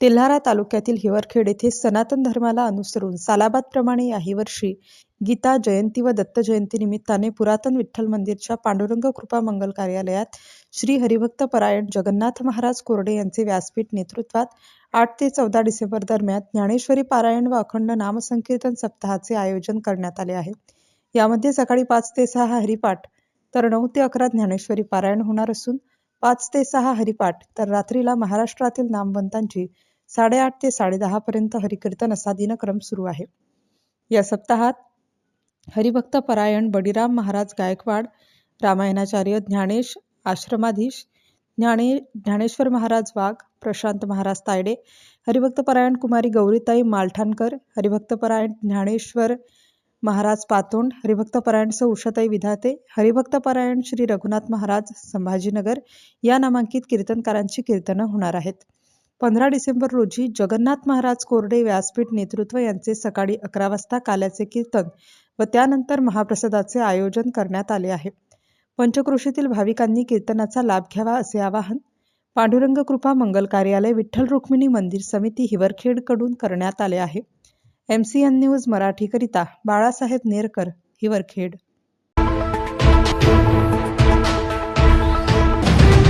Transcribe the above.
तेल्हारा तालुक्यातील हिवरखेड येथे सनातन धर्माला अनुसरून सालाबादप्रमाणे याही वर्षी गीता जयंती व दत्त जयंती निमित्ताने पुरातन विठ्ठल मंदिरच्या पांडुरंग कृपा मंगल कार्यालयात श्री हरिभक्त परायण जगन्नाथ महाराज कोरडे यांचे व्यासपीठ नेतृत्वात आठ ते चौदा डिसेंबर दरम्यान ज्ञानेश्वरी पारायण व अखंड नामसंकीर्तन सप्ताहाचे आयोजन करण्यात आले आहे. यामध्ये सकाळी पाच ते सहा हरिपाठ तर नऊ ते अकरा ज्ञानेश्वरी पारायण होणार असून पाच ते सहा हरिपाठ तर रात्रीला महाराष्ट्रातील नामवंतांची साडेआठ ते साडेदहा पर्यंत हरिकीर्तन असा दिनक्रम सुरू आहे. या सप्ताहात हरिभक्त परायण बडीराम महाराज गायकवाड रामायणाचार्य ज्ञानेश आश्रमाधीश ज्ञाने ज्ञानेश्वर महाराज वाघ प्रशांत महाराज तायडे हरिभक्तपरायण कुमारी गौरीताई मालठाणकर हरिभक्तपरायण ज्ञानेश्वर महाराज पातोंड हरिभक्तपरायण सौ उषाताई विधाते हरिभक्त परायण श्री रघुनाथ महाराज संभाजीनगर या नामांकित कीर्तनकारांची कीर्तनं होणार आहेत. पंधरा डिसेंबर रोजी जगन्नाथ महाराज कोरडे व्यासपीठ नेतृत्व यांचे सकाळी अकरा वाजता काल्याचे कीर्तन व त्यानंतर महाप्रसादाचे आयोजन करण्यात आले आहे. पंचक्रोशीतील भाविकांनी कीर्तनाचा लाभ घ्यावा असे आवाहन पांडुरंग कृपा मंगल कार्यालय विठ्ठल रुक्मिणी मंदिर समिती हिवरखेडकडून करण्यात आले आहे. एम सी एन न्यूज मराठीकरिता बाळासाहेब नेरकर हिवरखेड.